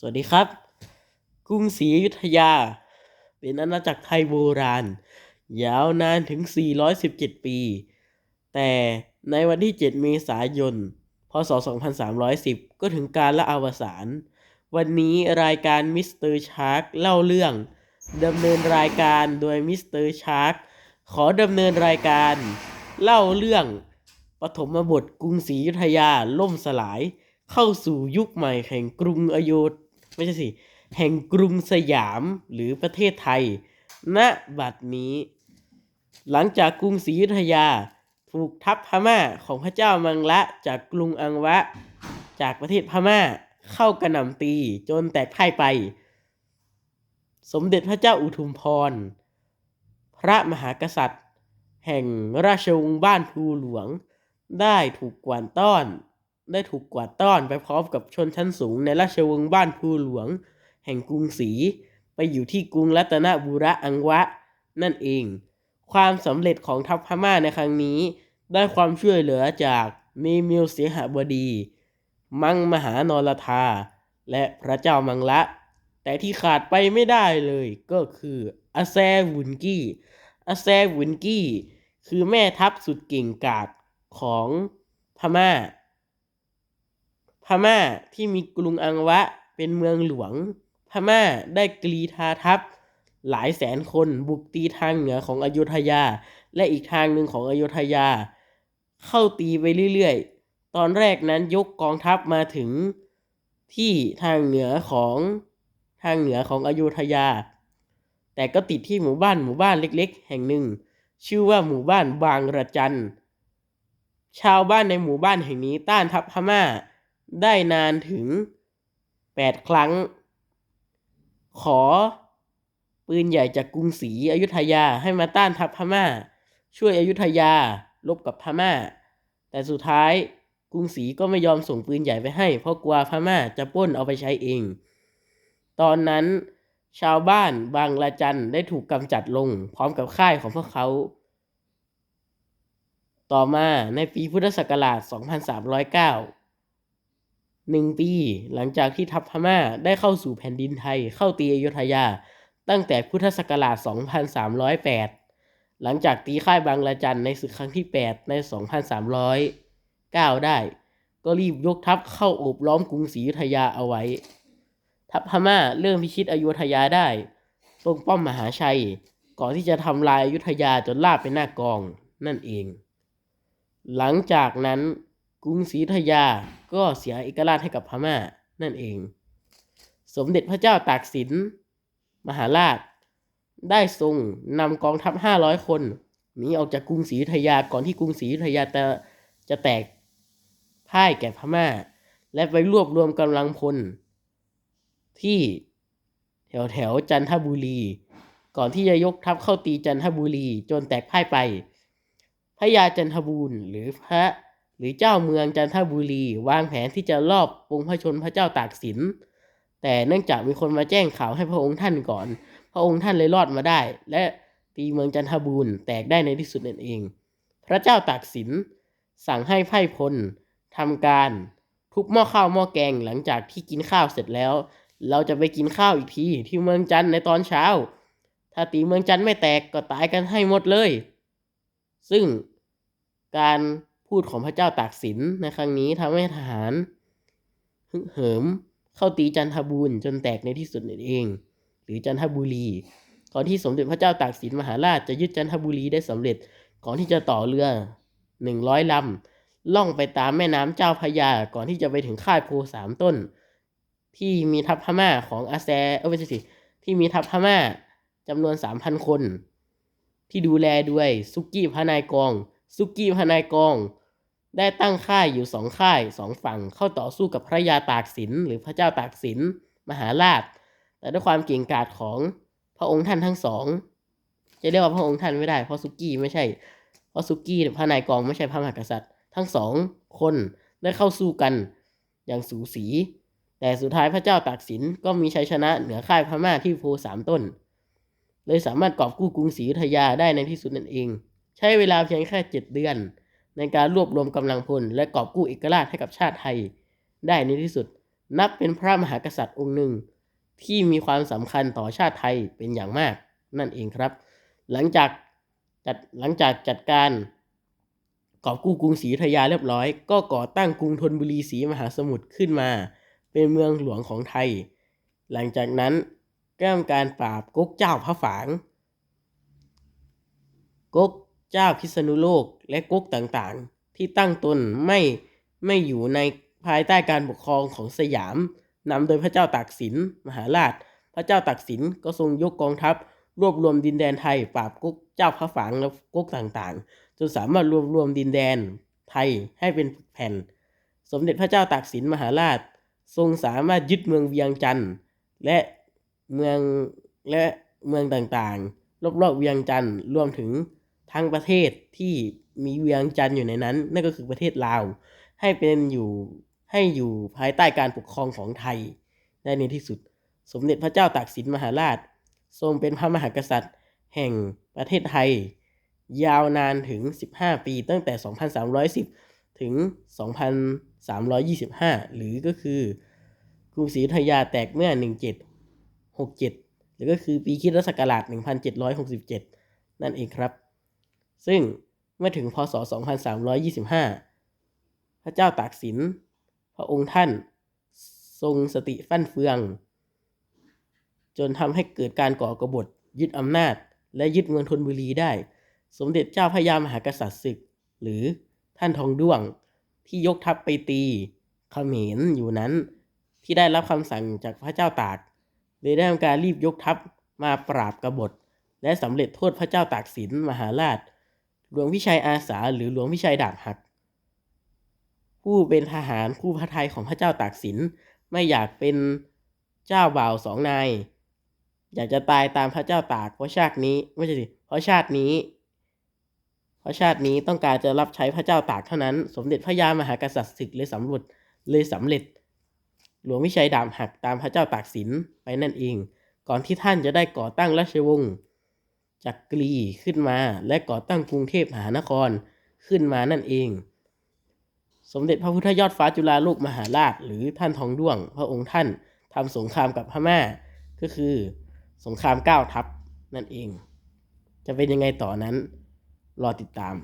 สวัสดีครับ กรุงศรีอยุธยา เป็นอาณาจักรไทยโบราณ ยาวนานถึง 417 ปี แต่ในวันที่ 7 เมษายน พศ 2310 ก็ถึงการละอวสาน วันนี้รายการมิสเตอร์ชาร์กเล่าเรื่องดำเนินรายการโดยมิสเตอร์ชาร์กขอดำเนินรายการ เล่าเรื่องปฐมบทกรุงศรีอยุธยาล่มสลายเข้าสู่ยุคใหม่แห่งกรุงอโยธ ไม่ใช่สิ แห่งกรุงสยามหรือประเทศไทย ณ บัดนี้ หลังจากกรุงศรีอยุธยา ถูกทัพพม่าของพระเจ้ามังละจากกรุงอังวะ จากประเทศพม่าเข้ากระหน่ำตีจนแตกพ่ายไป สมเด็จพระเจ้าอุทุมพร พระมหากษัตริย์ แห่งราชวงศ์บ้านภูหลวง ได้ถูกกวาดต้อน ได้ถูกกวาดต้อนไปพร้อมกับชนชั้นสูงในราชวงศ์บ้านภูหลวง แห่งกรุงศรีไปอยู่ที่กรุงรัตนบุระอังวะ นั่นเอง ความสำเร็จของทัพพม่าในครั้งนี้ ได้ความช่วยเหลือจากเมมิลเสียหบดี มังมหานรธา และพระเจ้ามังละ แต่ที่ขาดไปไม่ได้เลยก็คืออาแซวุนกี้อาแซวุนกี้ คือแม่ทัพสุดเก่งกาจของพม่า พม่าที่มีกรุงอังวะเป็นเมืองหลวง พม่าได้กรีธาทัพ หลายแสนคนบุกตีทางเหนือของอยุธยา และอีกทางหนึ่งของอยุธยา เข้าตีไปเรื่อยๆ ตอนแรกนั้นยกกองทัพมาถึงที่ทางเหนือของทางเหนือของอยุธยา แต่ก็ติดที่หมู่บ้านหมู่บ้านเล็ก ๆ แห่งหนึ่ง ชื่อว่าหมู่บ้านบางระจัน ชาวบ้านในหมู่บ้านแห่งนี้ต้านทัพพม่า ได้นานถึง 8 ครั้ง ขอปืนใหญ่จากกรุงศรีอยุธยาให้มาต้านทัพพม่า ช่วยอยุธยารบกับพม่า แต่สุดท้ายกรุงศรีก็ไม่ยอมส่งปืนใหญ่ไปให้ เพราะกลัวพม่าจะป้นเอาไปใช้เอง ตอนนั้นชาวบ้านบางละจันได้ถูกกำจัดลงพร้อมกับค่ายของพวกเขา ต่อมาในปีพุทธศักราช 2309 หนึ่งปีหลังจากที่ทัพพม่าได้เข้าสู่แผ่นดินไทยเข้าตีอยุธยา ตั้งแต่พุทธศักราช 2308 หลังจากตีค่ายบางละจันในศึกครั้งที่ 8 ใน 2309 ได้ ก็รีบยกทัพเข้าโอบล้อมกรุงศรีอยุธยาเอาไว้ ทัพพม่าเริ่มพิชิตอยุธยาได้ ตรงป้อมมหาชัย ก่อนที่จะทำลายอยุธยาจนลาบไปหน้ากองนั่นเอง หลังจากนั้น รุงศรีอยุธยาก็เสียเอกราชให้กับพม่านั่นเอง สมเด็จพระเจ้าตากสิน มหาราช ได้ทรงนำกองทัพ 500 คนหนีออกจากกรุงศรีอยุธยาก่อนที่กรุงศรีอยุธยาจะจะแตกพ่ายแก่พม่า และไปรวบรวมกำลังพล ที่แถวแถวจันทบุรี ก่อนที่จะยกทัพเข้าตีจันทบุรีจนแตกพ่ายไป พระยาจันทบูรณ์หรือพระ หรือเจ้าเมืองจันทบุรี วางแผนที่จะลอบปรงพระชนพระเจ้าตากสิน แต่เนื่องจากมีคนมาแจ้งข่าวให้พระองค์ท่านก่อน พระองค์ท่านเลยรอดมาได้ และตีเมืองจันทบูรณ์แตกได้ในที่สุดนั่นเอง พระเจ้าตากสินสั่งให้ไพร่พลทำการทุบหม้อข้าวหม้อแกงหลังจากที่กินข้าวเสร็จแล้ว เราจะไปกินข้าวอีกทีที่เมืองจันทในตอนเช้า ถ้าตีเมืองจันทไม่แตกก็ตายกันให้หมดเลย ซึ่งการ พูดของพระเจ้าตากสินในครั้งนี้ทำให้ทหารฮึกเหิมเข้าตีจันทบูรณ์จนแตกในที่สุดนั่นเอง หรือจันทบุรีก่อนที่สมเด็จพระเจ้าตากสินมหาราชจะยึดจันทบุรีได้สำเร็จก่อนที่จะต่อเรือหนึ่งร้อยลำล่องไปตามแม่น้ำเจ้าพระยา ก่อนที่จะไปถึงค่ายโพสามต้น ที่มีทัพพม่าของอาแซเออไม่ใช่สิที่มีทัพพม่าจำนวนสามพันคน ที่ดูแลด้วยซุกี้พระนายกอง ซุกี้พนายกอง ได้ตั้งค่ายอยู่สองค่ายสองฝั่งเข้าต่อสู้กับพระยาตากสินหรือพระเจ้าตากสินมหาราช แต่ด้วยความเก่งกาจของพระองค์ท่านทั้งสอง จะเรียกว่าพระองค์ท่านไม่ได้ เพราะซุกี้ไม่ใช่ เพราะซุกี้พระนายกองไม่ใช่พระมหากษัตริย์ ทั้งสองคนได้เข้าสู้กันอย่างสูสี แต่สุดท้ายพระเจ้าตากสินก็มีชัยชนะเหนือค่ายพม่าที่โพสามต้น เลยสามารถกอบกู้กรุงศรีอยุธยาได้ในที่สุดนั่นเอง ใช้เวลาเพียงแค่เจ็ดเดือน ในการรวบรวมกำลังพล และกอบกู้เอกราชให้กับชาติไทย ได้ในที่สุด นับเป็นพระมหากษัตริย์องค์หนึ่ง ที่มีความสำคัญต่อชาติไทยเป็นอย่างมาก นั่นเองครับ หลังจากจัดหลังจากจัดการกอบกู้กรุงศรีอยุธยาเรียบร้อย ก็ก่อตั้งกรุงธนบุรีศรีมหาสมุทรขึ้นมาเป็นเมืองหลวงของไทย หลังจากนั้นก็ทำการปราบก๊กเจ้าพระฝางก๊ก เจ้าพิษณุโลกและก๊กต่างๆ ที่ตั้งตนไม่ไม่อยู่ในภายใต้การปกครองของสยามนำโดยพระเจ้าตากสินมหาราช พระเจ้าตากสินก็ทรงยกกองทัพ รวบรวมดินแดนไทยปราบก๊กเจ้าพระฝางและก๊กต่างๆ จนสามารถรวบรวมดินแดนไทยให้เป็นแผ่น สมเด็จพระเจ้าตากสินมหาราช ทรงสามารถยึดเมืองเวียงจันทร์และเมืองและเมืองต่างๆ รอบๆเวียงจันทร์รวมถึง ทั้งประเทศที่มีเวียงจันทร์อยู่ในนั้น นั่นก็คือประเทศลาว ให้เป็นอยู่ให้อยู่ภายใต้การปกครองของไทยได้ในที่สุด สมเด็จพระเจ้าตากสินมหาราช ทรงเป็นพระมหากษัตริย์ แห่งประเทศไทย ยาวนานถึง 15 ปีตั้งแต่ 2310 ถึง 2325 หรือก็คือกรุงศรีอยุธยาแตกเมื่อ 1767 หรือก็คือปีคริสตศักราช1767 นั่นเองครับ ซึ่งเมื่อถึงพศ 2325 พระเจ้าตากสิน พระองค์ท่านทรงสติฟั่นเฟือง จนทำให้เกิดการก่อกบฏยึดอำนาจ และยึดเมืองธนบุรีได้ สมเด็จเจ้าพระยามหากษัตริย์ศึก หรือท่านทองด้วงที่ยกทัพไปตีเขมรอยู่นั้น ที่ได้รับคำสั่งจากพระเจ้าตากเลยได้ทำการรีบยกทัพมาปราบกบฏ และสำเร็จโทษพระเจ้าตากสินมหาราช หลวงพิชัยอาสา หรือหลวงพิชัยดาบหัก ผู้เป็นทหารคู่พระทัยของพระเจ้าตากสิน ไม่อยากเป็นเจ้าบ่าวสองนาย อยากจะตายตามพระเจ้าตากเพราะชาตินี้ไม่ใช่สิเพราะชาตินี้ เพราะชาตินี้ต้องการจะรับใช้พระเจ้าตากเท่านั้น สมเด็จพระยามหากษัตริย์ศึกเลยสำรวจเลยสำเร็จ หลวงวิชัยดาบหักตามพระเจ้าตากสินไปนั่นเอง ก่อนที่ท่านจะได้ก่อตั้งราชวงศ์ จักรีขึ้นมาและก่อตั้งกรุงเทพมหานครขึ้นมานั่นเอง สมเด็จพระพุทธยอดฟ้าจุฬาโลกมหาราช หรือท่านทองด้วง พระองค์ท่านทำสงครามกับพม่า ก็คือสงครามเก้าทัพนั่นเอง จะเป็นยังไงต่อนั้น รอติดตาม